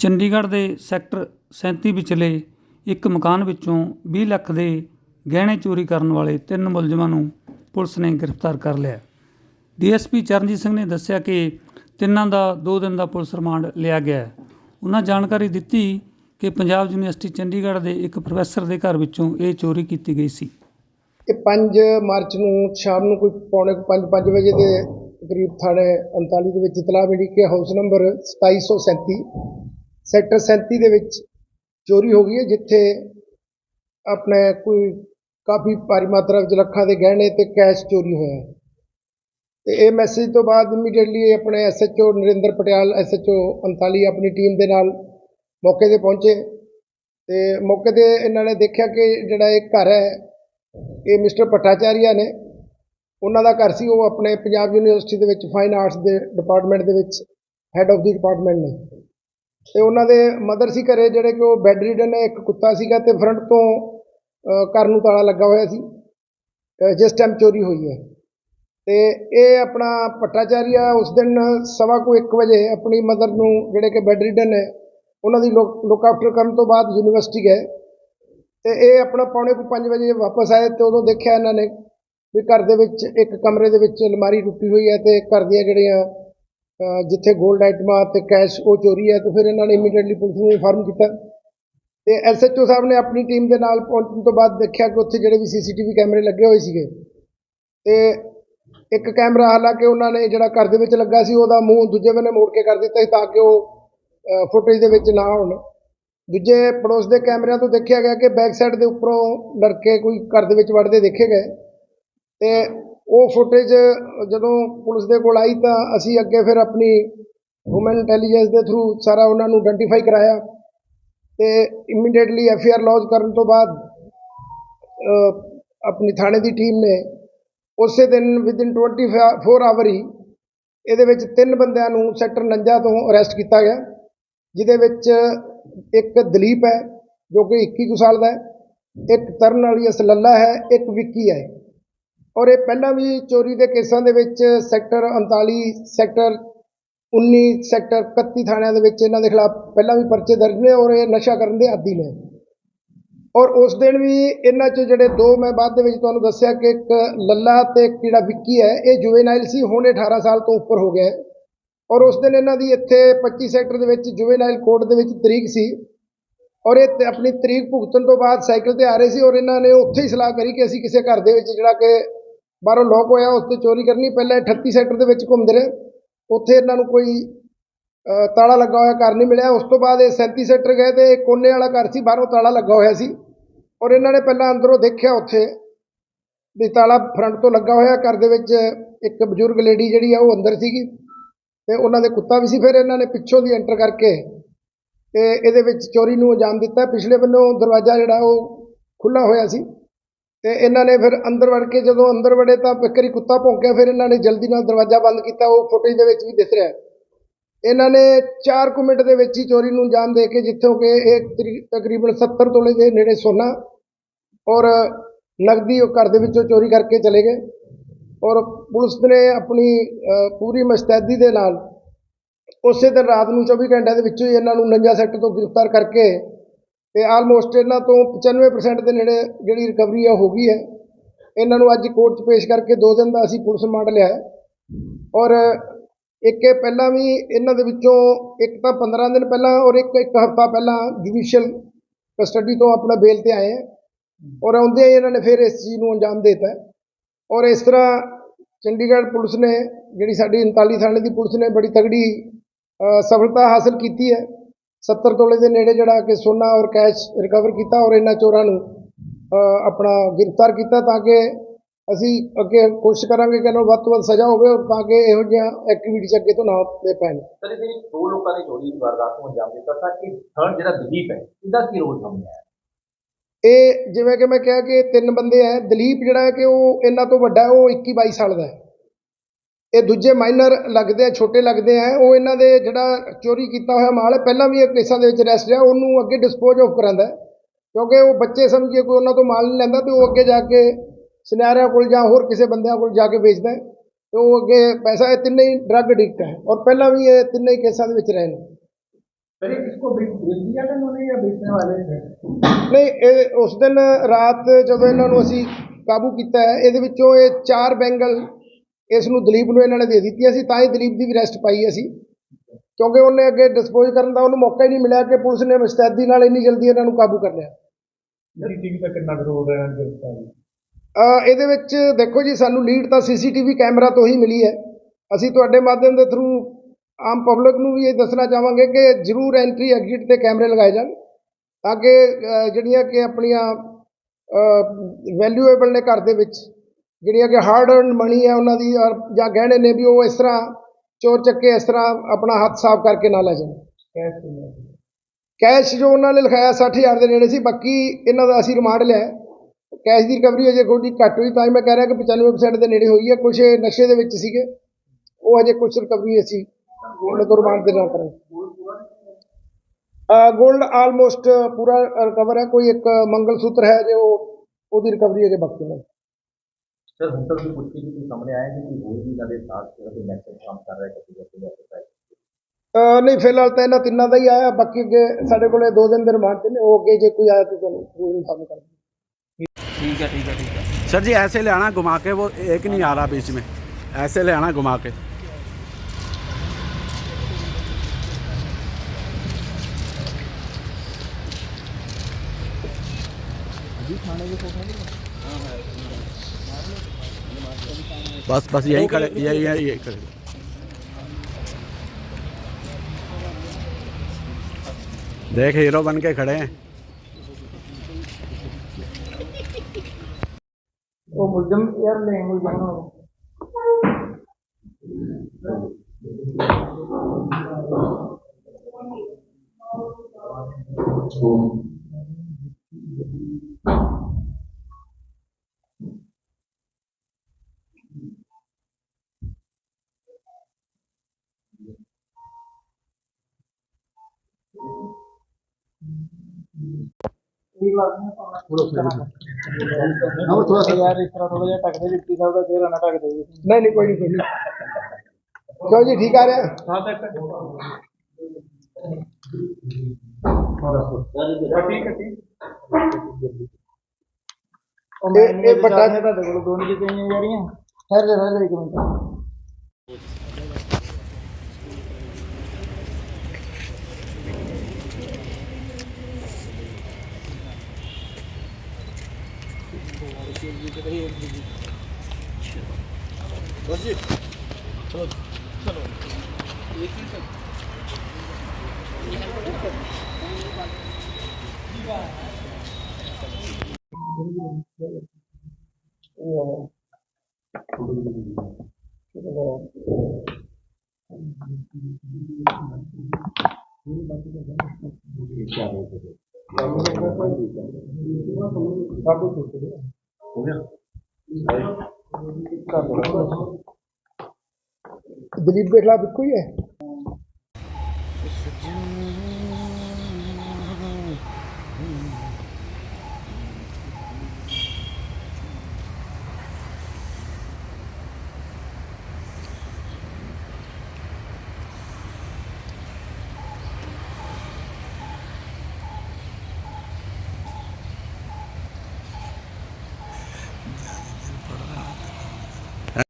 ਚੰਡੀਗੜ੍ਹ ਦੇ ਸੈਕਟਰ 37 ਵਿਚਲੇ ਇੱਕ ਮਕਾਨ ਵਿੱਚੋਂ ਵੀਹ ਲੱਖ ਦੇ ਗਹਿਣੇ ਚੋਰੀ ਕਰਨ ਵਾਲੇ ਤਿੰਨ ਮੁਲਜ਼ਮਾਂ ਨੂੰ ਪੁਲਿਸ ਨੇ ਗ੍ਰਿਫਤਾਰ ਕਰ ਲਿਆ। ਡੀਐਸਪੀ ਚਰਨਜੀਤ ਸਿੰਘ ਨੇ ਦੱਸਿਆ ਕਿ ਤਿੰਨਾਂ ਦਾ 2 ਦਿਨ ਦਾ ਪੁਲਿਸ ਰਿਮਾਂਡ ਲਿਆ ਗਿਆ ਉਹਨਾਂ ਜਾਣਕਾਰੀ ਦਿੱਤੀ ਕਿ ਪੰਜਾਬ ਯੂਨੀਵਰਸਿਟੀ ਚੰਡੀਗੜ੍ਹ ਦੇ ਇੱਕ ਪ੍ਰੋਫੈਸਰ ਦੇ ਘਰ ਵਿੱਚੋਂ ਇਹ ਚੋਰੀ ਕੀਤੀ ਗਈ ਸੀ। ਇਹ 5 ਮਾਰਚ ਨੂੰ ਸ਼ਾਮ ਨੂੰ ਕੋਈ ਪੌਣੇ 5-5 ਵਜੇ ਦੇ ਕਰੀਬ ਥਾਣੇ 39 ਦੇ ਵਿੱਚ ਇਤਲਾਹ ਮਿਲੀ ਕਿ ਹਾਊਸ ਨੰਬਰ 2737 ਸੈਕਟਰ 37 ਦੇ ਵਿੱਚ ਚੋਰੀ ਹੋ ਗਈ ਹੈ, ਜਿੱਥੇ ਆਪਣੇ ਕੋਈ ਕਾਫੀ ਭਾਰੀ ਮਾਤਰਾ ਵਿੱਚ ਲੱਖਾਂ ਦੇ ਗਹਿਣੇ ਤੇ ਕੈਸ਼ ਚੋਰੀ ਹੋਇਆ ਹੈ। ਤੇ ਇਹ ਮੈਸੇਜ ਤੋਂ ਬਾਅਦ ਇਮੀਡੀਏਟਲੀ ਆਪਣੇ ਐਸਐਚਓ ਨਰਿੰਦਰ ਪਟਿਆਲ ਐਸਐਚਓ 39 ਆਪਣੀ ਟੀਮ ਦੇ ਨਾਲ ਮੌਕੇ ਤੇ ਪਹੁੰਚੇ। ਤੇ ਮੌਕੇ ਤੇ ਇਹਨਾਂ ਨੇ ਦੇਖਿਆ ਕਿ ਜਿਹੜਾ ਇਹ ਘਰ ਹੈ, ਇਹ ਮਿਸਟਰ ਭੱਟਾਚਾਰੀਆ ਨੇ। ਉਹਨਾਂ ਦਾ ਘਰ ਸੀ, ਉਹ ਆਪਣੇ ਪੰਜਾਬ ਯੂਨੀਵਰਸਿਟੀ ਦੇ ਵਿੱਚ ਫਾਈਨ ਆਰਟਸ ਦੇ ਡਿਪਾਰਟਮੈਂਟ ਦੇ ਵਿੱਚ ਹੈੱਡ ਆਫ ਦੀ ਡਿਪਾਰਟਮੈਂਟ ਨੇ। ਅਤੇ ਉਹਨਾਂ ਦੇ ਮਦਰ ਸੀ ਘਰ, ਜਿਹੜੇ ਕਿ ਉਹ ਬੈੱਡ ਰੀਡਨ ਹੈ ਇੱਕ ਕੁੱਤਾ ਸੀਗਾ ਅਤੇ ਫਰੰਟ ਤੋਂ ਘਰ ਨੂੰ ਤਾਲਾ ਲੱਗਾ ਹੋਇਆ ਸੀ। ਜਿਸ ਟਾਈਮ ਚੋਰੀ ਹੋਈ ਹੈ। ਅਤੇ ਇਹ ਆਪਣਾ ਭੱਟਾਚਾਰੀਆ ਉਸ ਦਿਨ ਸਵਾ ਕੁ ਇੱਕ ਵਜੇ ਆਪਣੀ ਮਦਰ ਨੂੰ, ਜਿਹੜੇ ਕਿ ਬੈੱਡ ਰੀਡਨ ਹੈ ਉਹਨਾਂ ਦੀ ਲੁੱਕ ਆਫਟਰ ਕਰਨ ਤੋਂ ਬਾਅਦ ਯੂਨੀਵਰਸਿਟੀ ਗਏ। ਅਤੇ ਇਹ ਆਪਣਾ ਪੌਣੇ ਕੁ 5 ਵਜੇ ਵਾਪਸ ਆਏ ਅਤੇ ਉਦੋਂ ਦੇਖਿਆ ਇਹਨਾਂ ਨੇ ਵੀ ਘਰ ਦੇ ਵਿੱਚ, ਇੱਕ ਕਮਰੇ ਦੇ ਵਿੱਚ ਅਲਮਾਰੀ ਟੁੱਟੀ ਹੋਈ ਹੈ ਅਤੇ ਘਰ ਦੀਆਂ ਜਿਹੜੀਆਂ ਜਿੱਥੇ 골ਡ ਆਈਟਮਾਂ ਤੇ ਕੈਸ਼ ਉਹ ਚੋਰੀ ਹੈ, ਤੇ ਫਿਰ ਇਹਨਾਂ ਨੇ ਇਮੀਡੀਏਟਲੀ ਪੁਲਿਸ ਨੂੰ ਇਨਫਾਰਮ ਕੀਤਾ। ਤੇ ਐਸਐਚਓ ਸਾਹਿਬ ਨੇ ਆਪਣੀ ਟੀਮ ਦੇ ਨਾਲ ਪਹੁੰਚਣ ਤੋਂ ਬਾਅਦ ਦੇਖਿਆ ਕਿ ਉੱਥੇ ਜਿਹੜੇ ਵੀ ਸੀਸੀਟੀਵੀ ਕੈਮਰੇ ਲੱਗੇ ਹੋਏ ਸੀਗੇ। ਤੇ ਇੱਕ ਕੈਮਰਾ ਹਾਲਾਂਕਿ ਉਹਨਾਂ ਨੇ ਜਿਹੜਾ ਘਰ ਦੇ ਵਿੱਚ ਲੱਗਾ ਸੀ, ਉਹਦਾ ਮੂੰਹ ਦੂਜੇ ਬੰਨੇ ਮੋੜ ਕੇ ਕਰ ਦਿੱਤਾ ਸੀ ਤਾਂ ਕਿ ਉਹ ਫੁਟੇਜ ਦੇ ਵਿੱਚ ਨਾ ਆਉਣ। ਦੂਜੇ ਪੜੋਸ ਦੇ ਕੈਮਰਿਆਂ ਤੋਂ ਦੇਖਿਆ ਗਿਆ ਕਿ ਬੈਕ ਸਾਈਡ ਦੇ ਉੱਪਰੋਂ ਲੜਕੇ ਕੋਈ ਘਰ ਦੇ ਵਿੱਚ ਵੜਦੇ ਦੇਖੇ ਗਏ। ਤੇ ਉਹ ਫੁਟੇਜ ਜਦੋਂ ਪੁਲਿਸ ਦੇ ਕੋਲ ਆਈ ਤਾਂ ਅਸੀਂ ਅੱਗੇ ਫਿਰ ਆਪਣੀ ਹਿਊਮਨ ਇੰਟੈਲੀਜੈਂਸ ਦੇ ਥਰੂ ਸਾਰਾ ਉਹਨਾਂ ਨੂੰ ਆਇਡੈਂਟੀਫਾਈ ਕਰਾਇਆ ਤੇ ਇਮੀਡੀਏਟਲੀ ਐਫ ਆਰ ਲੌਂਚ ਕਰਨ ਤੋਂ ਬਾਅਦ ਆਪਣੀ ਥਾਣੇ ਦੀ ਟੀਮ ਨੇ ਉਸੇ ਦਿਨ ਵਿਦਿਨ 24 ਆਵਰ ਹੀ ਇਹਦੇ ਵਿੱਚ ਤਿੰਨ ਬੰਦਿਆਂ ਨੂੰ ਸੈਕਟਰ 49 ਤੋਂ ਅਰੈਸਟ ਕੀਤਾ ਗਿਆ, ਜਿਹਦੇ ਵਿੱਚ ਇੱਕ ਦਲੀਪ ਹੈ ਜੋ ਕਿ 21 ਕੁ ਸਾਲ ਦਾ ਹੈ, ਇੱਕ ਤਰਨ ਵਾਲੀ ਅਸਲੱਲਾ ਹੈ, ਇੱਕ ਵਿੱਕੀ ਹੈ। ਔਰ ਇਹ ਪਹਿਲਾਂ ਵੀ ਚੋਰੀ ਦੇ ਕੇਸਾਂ ਦੇ ਵਿੱਚ ਸੈਕਟਰ 39 ਸੈਕਟਰ 19 ਸੈਕਟਰ 31 ਥਾਣਿਆਂ ਦੇ ਵਿੱਚ ਇਹਨਾਂ ਦੇ ਖਿਲਾਫ ਪਹਿਲਾਂ ਵੀ ਪਰਚੇ ਦਰਜ ਨੇ ਔਰ ਇਹ ਨਸ਼ਾ ਕਰਨ ਦੇ ਆਦੀ ਨੇ। ਔਰ ਉਸ ਦਿਨ ਵੀ ਇਹਨਾਂ 'ਚ ਜਿਹੜੇ ਦੋ ਮੈਂ ਬਾਅਦ ਦੇ ਵਿੱਚ ਤੁਹਾਨੂੰ ਦੱਸਿਆ ਕਿ ਇੱਕ ਲੱਲਾ ਤੇ ਇੱਕ ਜਿਹੜਾ ਵਿੱਕੀ ਹੈ, ਇਹ ਜੁਵੇਨਾਈਲ ਸੀ, ਹੁਣ ਇਹ 18 ਸਾਲ ਤੋਂ ਉੱਪਰ ਹੋ ਗਿਆ ਔਰ ਉਸ ਦਿਨ ਇਹਨਾਂ ਦੀ ਇੱਥੇ 25 ਸੈਕਟਰ ਦੇ ਵਿੱਚ ਜੁਵੇਨਾਈਲ ਕੋਰਟ ਦੇ ਵਿੱਚ ਤਰੀਕ ਸੀ। ਔਰ ਇਹ ਆਪਣੀ ਤਰੀਕ ਭੁਗਤਣ ਤੋਂ ਬਾਅਦ ਸਾਈਕਲ ਤੇ ਆ ਰਹੇ ਸੀ ਔਰ ਇਹਨਾਂ ਨੇ ਉੱਥੇ ਹੀ ਸਲਾਹ ਕਰੀ ਕਿ ਅਸੀਂ ਕਿਸੇ ਘਰ ਦੇ ਵਿੱਚ ਜਿਹੜਾ ਕਿ ਬਾਹਰੋਂ ਲੋਕ ਹੋਇਆ, ਉਸ ਤੇ ਚੋਰੀ ਕਰਨੀ, ਪਹਿਲਾਂ ਇਹ 38 ਸੈਕਟਰ ਦੇ ਵਿੱਚ ਘੁੰਮਦੇ ਰਹੇ। ਉੱਥੇ ਇਹਨਾਂ ਨੂੰ ਕੋਈ ਤਾਲਾ ਲੱਗਾ ਹੋਇਆ, ਘਰ ਨਹੀਂ ਮਿਲਿਆ। ਉਸ ਤੋਂ ਬਾਅਦ ਇਹ 37 ਸੈਕਟਰ ਗਏ ਤੇ ਕੋਨੇ ਵਾਲਾ ਘਰ ਸੀ, ਬਾਹਰੋਂ ਤਾਲਾ ਲੱਗਾ ਹੋਇਆ ਸੀ। ਔਰ ਇਹਨਾਂ ਨੇ ਪਹਿਲਾਂ ਅੰਦਰੋਂ ਦੇਖਿਆ ਉੱਥੇ ਵੀ ਤਾਲਾ ਫਰੰਟ ਤੋਂ ਲੱਗਾ ਹੋਇਆ, ਘਰ ਦੇ ਵਿੱਚ ਇੱਕ ਬਜ਼ੁਰਗ ਲੇਡੀ ਜਿਹੜੀ ਆ, ਉਹ ਅੰਦਰ ਸੀਗੀ। ਤੇ ਉਹਨਾਂ ਦੇ ਕੁੱਤਾ ਵੀ ਸੀ। ਫਿਰ ਇਹਨਾਂ ਨੇ ਪਿੱਛੋਂ ਦੀ ਐਂਟਰ ਕਰਕੇ ਤੇ ਇਹਦੇ ਵਿੱਚ ਚੋਰੀ ਨੂੰ ਅੰਜਾਮ ਦਿੱਤਾ। ਪਿਛਲੇ ਵੱਲੋਂ ਦਰਵਾਜ਼ਾ ਜਿਹੜਾ, ਉਹ ਖੁੱਲਾ ਹੋਇਆ ਸੀ। ਤੇ ਇਹਨਾਂ ਨੇ ਫਿਰ ਅੰਦਰ ਵੜ ਕੇ ਜਦੋਂ ਅੰਦਰ ਵੜੇ ਤਾਂ ਇੱਕ ਵਾਰੀ ਕੁੱਤਾ ਭੌਂਕਿਆ, ਫਿਰ ਇਹਨਾਂ ਨੇ ਜਲਦੀ ਨਾਲ ਦਰਵਾਜ਼ਾ ਬੰਦ ਕੀਤਾ, ਉਹ ਫੁਟੇਜ ਦੇ ਵਿੱਚ ਵੀ ਦਿਸ ਰਿਹਾ ਇਹਨਾਂ ਨੇ 4 ਕੁ ਮਿੰਟ ਦੇ ਵਿੱਚ ਹੀ ਚੋਰੀ ਨੂੰ ਅੰਜਾਮ ਦੇ ਕੇ ਜਿੱਥੋਂ ਕਿ ਇਹ ਤਰੀ- ਤਕਰੀਬਨ 70 ਤੋਲੇ ਦੇ ਨੇੜੇ ਸੋਨਾ ਔਰ ਨਗਦੀ ਉਹ ਘਰ ਦੇ ਵਿੱਚੋਂ ਚੋਰੀ ਕਰਕੇ ਚਲੇ ਗਏ ਔਰ ਪੁਲਿਸ ਨੇ ਆਪਣੀ ਪੂਰੀ ਮੁਸਤੈਦੀ ਦੇ ਨਾਲ ਉਸੇ ਦਿਨ ਰਾਤ ਨੂੰ 24 ਘੰਟਿਆਂ ਦੇ ਵਿੱਚੋਂ ਹੀ ਇਹਨਾਂ ਨੂੰ 49 ਸੈਕਟਰ ਤੋਂ ਗ੍ਰਿਫਤਾਰ ਕਰਕੇ ਤੇ ਆਲਮੋਸਟ ਇਹਨਾਂ ਤੋਂ 95% ਦੇ ਨੇੜੇ ਜਿਹੜੀ ਰਿਕਵਰੀ ਆ ਹੋ ਗਈ ਹੈ। ਇਹਨਾਂ ਨੂੰ ਅੱਜ ਕੋਰਟ 'ਚ ਪੇਸ਼ ਕਰਕੇ 2 ਦਿਨ ਦਾ ਅਸੀਂ ਪੁਲਿਸ ਰਿਮਾਂਡ ਲਿਆ ਔਰ ਇੱਕ ਇਹ ਪਹਿਲਾਂ ਵੀ ਇਹਨਾਂ ਦੇ ਵਿੱਚੋਂ ਇੱਕ ਤਾਂ 15 ਦਿਨ ਪਹਿਲਾਂ ਔਰ ਇੱਕ ਇੱਕ ਹਫ਼ਤਾ ਪਹਿਲਾਂ ਜੁਡੀਸ਼ੀਅਲ ਕਸਟਡੀ ਤੋਂ ਆਪਣਾ ਬੇਲ ਤੇ ਆਏ ਔਰ ਆਉਂਦੇ ਹੀ ਇਹਨਾਂ ਨੇ ਫਿਰ ਇਸ ਚੀਜ਼ ਨੂੰ ਅੰਜਾਮ ਦੇ ਦਿੱਤਾ ਔਰ ਇਸ ਤਰ੍ਹਾਂ ਚੰਡੀਗੜ੍ਹ ਪੁਲਿਸ ਨੇ ਜਿਹੜੀ ਸਾਡੀ 39 ਥਾਣੇ ਦੀ ਪੁਲਿਸ ਨੇ ਬੜੀ ਤਗੜੀ ਸਫਲਤਾ ਹਾਸਲ ਕੀਤੀ ਹੈ। 70 ਤੋਲੇ ਦੇ ਨੇੜੇ ਜਿਹੜਾ ਕਿ ਸੋਨਾ ਔਰ ਕੈਸ਼ ਰਿਕਵਰ ਕੀਤਾ ਔਰ ਇਹਨਾਂ ਚੋਰਾਂ ਨੂੰ ਆਪਣਾ ਗ੍ਰਿਫਤਾਰ ਕੀਤਾ ਤਾਂ ਕਿ ਅਸੀਂ ਅੱਗੇ ਕੋਸ਼ਿਸ਼ ਕਰਾਂਗੇ ਕਿ ਇਹਨਾਂ ਨੂੰ ਵੱਧ ਤੋਂ ਵੱਧ ਸਜ਼ਾ ਹੋਵੇ ਔਰ ਤਾਂ ਕਿ ਇਹੋ ਜਿਹੀਆਂ ਐਕਟੀਵਿਟੀਜ਼ ਅੱਗੇ ਤੋਂ ਨਾ ਦੇ ਪੈਣ। ਸਰ ਵਿੱਚ ਦੋ ਲੋਕਾਂ ਨੇ ਚੋਰੀ ਦੀ ਵਾਰਦਾਤ ਨੂੰ ਅੰਜਾਮ ਦਿੱਤਾ ਤਾਂ ਕਿ ਥਰਡ ਜਿਹੜਾ ਦਲੀਪ ਹੈ ਇਹਦਾ ਕੀ ਰੋਲ ਸਾਹਮਣੇ ਆਇਆ? ਇਹ ਜਿਵੇਂ ਕਿ ਮੈਂ ਕਿਹਾ ਕਿ ਇਹ ਤਿੰਨ ਬੰਦੇ ਹੈ ਦਲੀਪ ਜਿਹੜਾ ਹੈ ਕਿ ਉਹ ਇਹਨਾਂ ਤੋਂ ਵੱਡਾ ਹੈ ਉਹ 21 22 ਸਾਲ ਦਾ ਹੈ। ਇਹ ਦੂਜੇ ਮਾਈਨਰ ਲੱਗਦੇ ਆ ਛੋਟੇ ਲੱਗਦੇ ਆ ਉਹ ਇਹਨਾਂ ਦੇ ਜਿਹੜਾ ਚੋਰੀ ਕੀਤਾ ਹੋਇਆ ਮਾਲ ਹੈ ਪਹਿਲਾਂ ਵੀ ਇਹ ਕੇਸਾਂ ਦੇ ਵਿੱਚ ਰੈਸਟ ਰਿਹਾ ਉਹਨੂੰ ਅੱਗੇ ਡਿਸਪੋਜ਼ ਆਫ ਕਰਾਂਦਾ ਕਿਉਂਕਿ ਉਹ ਬੱਚੇ ਸਮਝੀਏ ਕੋਈ ਉਹਨਾਂ ਤੋਂ ਮਾਲ ਨਹੀਂ ਲੈਂਦਾ ਤੇ ਉਹ ਅੱਗੇ ਜਾ ਕੇ ਸਿਨਾਰਿਆਂ ਕੋਲ ਜਾਂ ਹੋਰ ਕਿਸੇ ਬੰਦਿਆਂ ਕੋਲ ਜਾ ਕੇ ਵੇਚਦਾ ਤੇ ਉਹ ਅੱਗੇ ਪੈਸਾ ਇਹ ਤਿੰਨੇ ਹੀ ਡਰੱਗ ਐਡਿਕਟ ਹੈ ਔਰ ਪਹਿਲਾਂ ਵੀ ਇਹ ਤਿੰਨੇ ਹੀ ਕੇਸਾਂ ਦੇ ਵਿੱਚ ਰਹੇ ਨੇ? ਨਹੀਂ ਇਹ ਉਸ ਦਿਨ ਰਾਤ ਜਦੋਂ ਇਹਨਾਂ ਨੂੰ ਅਸੀਂ ਕਾਬੂ ਕੀਤਾ ਹੈ ਇਹਦੇ ਵਿੱਚੋਂ ਇਹ ਚਾਰ ਬੈਂਗਲ ਇਸ ਨੂੰ ਦਲੀਪ ਨੂੰ ਇਹਨਾਂ ਨੇ ਦੇ ਦਿੱਤੀ ਸੀ ਤਾਂ ਹੀ ਦਲੀਪ ਦੀ ਵੀ ਰੈਸਟ ਪਾਈ ਅਸੀਂ। ਕਿਉਂਕਿ ਉਹਨੇ ਅੱਗੇ ਡਿਸਪੋਜ਼ ਕਰਨ ਦਾ ਉਹਨੂੰ ਮੌਕਾ ਹੀ ਨਹੀਂ ਮਿਲਿਆ ਕਿ ਪੁਲਿਸ ਨੇ ਮੁਸਤੈਦੀ ਨਾਲ ਇੰਨੀ ਜਲਦੀ ਇਹਨਾਂ ਨੂੰ ਕਾਬੂ ਕਰ ਲਿਆ। ਇਹਦੇ ਵਿੱਚ ਦੇਖੋ ਜੀ ਸਾਨੂੰ ਲੀਡ ਤਾਂ ਸੀਸੀਟੀਵੀ ਕੈਮਰਾ ਤੋਂ ਹੀ ਮਿਲੀ ਹੈ। ਅਸੀਂ ਤੁਹਾਡੇ ਮਾਧਿਅਮ ਦੇ ਥਰੂ ਆਮ ਪਬਲਿਕ ਨੂੰ ਵੀ ਇਹ ਦੱਸਣਾ ਚਾਹਾਂਗੇ ਕਿ ਜ਼ਰੂਰ ਐਂਟਰੀ ਐਗਜ਼ਿਟ ਤੇ ਕੈਮਰੇ ਲਗਾਏ ਜਾਣ ਤਾਂ ਕਿ ਜਿਹੜੀਆਂ ਕਿ ਆਪਣੀਆਂ ਵੈਲਿਊਏਬਲ ਨੇ ਘਰ ਦੇ ਵਿੱਚ। ਜਿਹੜੀਆਂ ਕਿ ਹਾਰਡ ਅਰਨ ਮਨੀ ਹੈ ਉਹਨਾਂ ਦੀ ਔਰ ਜਾਂ ਗਹਿਣੇ ਨੇ ਵੀ ਉਹ ਇਸ ਤਰ੍ਹਾਂ ਚੋਰ ਚੱਕੇ ਇਸ ਤਰ੍ਹਾਂ ਆਪਣਾ ਹੱਥ ਸਾਫ਼ ਕਰਕੇ ਨਾ ਲੈ ਜਾਣ। ਕੈਸ਼ ਜੋ ਉਹਨਾਂ ਨੇ ਲਿਖਾਇਆ 60000 ਦੇ ਨੇੜੇ ਸੀ ਬਾਕੀ ਇਹਨਾਂ ਦਾ ਅਸੀਂ ਰਿਮਾਂਡ ਲਿਆ। ਕੈਸ਼ ਦੀ ਰਿਕਵਰੀ ਅਜੇ ਥੋੜੀ ਘੱਟ ਹੋਈ ਤਾਂ ਹੀ ਮੈਂ ਕਹਿ ਰਿਹਾ ਕਿ 95% ਦੇ ਨੇੜੇ ਹੋਈ ਹੈ ਕੁਝ ਨਸ਼ੇ ਦੇ ਵਿੱਚ ਸੀਗੇ। ਉਹ ਅਜੇ ਕੁਝ ਰਿਕਵਰੀ ਅਸੀਂ ਉਹਨਾਂ ਤੋਂ ਰਿਮਾਂਡ ਦੇ ਨਾਲ ਕਰਾਂਗੇ। ਗੋਲਡ ਆਲਮੋਸਟ ਪੂਰਾ ਰਿਕਵਰ ਹੈ ਕੋਈ ਇੱਕ ਮੰਗਲ ਸੂਤਰ ਹੈ ਜੋ ਉਹਦੀ ਰਿਕਵਰੀ ਅਜੇ ਬਾਕੀ ਹੈ सर हम तक भी कुछ चीज़ भी सामने आए हैं कि वो भी इन्होंने साथ जो है मैसेज काम कर रहे हैं कभी कभी ऐसे टाइप ਅਹ ਨਹੀਂ ਫਿਲਹਾਲ ਤਾਂ ਇਹਨਾਂ ਤਿੰਨਾਂ ਦਾ ਹੀ ਆਇਆ ਬਾਕੀ ਅੱਗੇ ਸਾਡੇ ਕੋਲੇ ਦੋ ਦਿਨ ਦੇ ਰਿਮਾਂਡ ਤੇ ਨੇ ਉਹ ਅੱਗੇ ਜੇ ਕੋਈ ਆਇਆ ਤਾਂ ਤੁਹਾਨੂੰ ਜ਼ਰੂਰ ਇਨਫਾਰਮ ਕਰਾਂਗੇ सर जी ऐसे ले आना घुमा के वो एक नहीं आ रहा बीच में ऐसे ले आना घुमा के बस बस यही खड़े यही यही यही खड़े। देख हीरो बन के खड़े हैं। वो मुलजम यार ले मुलजम Thank you. ਸਾ ਯਾਰ ਇਸ ਤਰ੍ਹਾਂ ਥੋੜਾ ਜਿਹਾ ਟੱਕਦੇ ਡਿਪਟੀ ਸਾਹਿਬ ਦਾ ਚਿਹਰਾ ਨਾ ਟੱਕ ਦੇ ਨਹੀਂ ਨਹੀਂ ਕੋਈ ਨਹੀਂ ਕੋਈ ਨਹੀਂ ਕਿਉਂ ਜੀ ਠੀਕ ਆ ਰਿਹਾ हाँ तक ठीक है ठीक ਉਹ ਮੈਂ ਇਹ- ਇਹ ਵੱਡਾ- ਨੇ ਤੁਹਾਡੇ ਕੋਲ ਦੋਨ ਚੀਜ਼ਾਂ ਆਈਆਂ ਜਾ ਰਹੀਆਂ ਠਹਿਰ ਜਾ ਠਹਿਰ ਜਾ ਇੱਕ ਮਿੰਟ 50. 저, 저는. 우와. 그리고 나도 좋거든요. ਹੀ ਹੈ?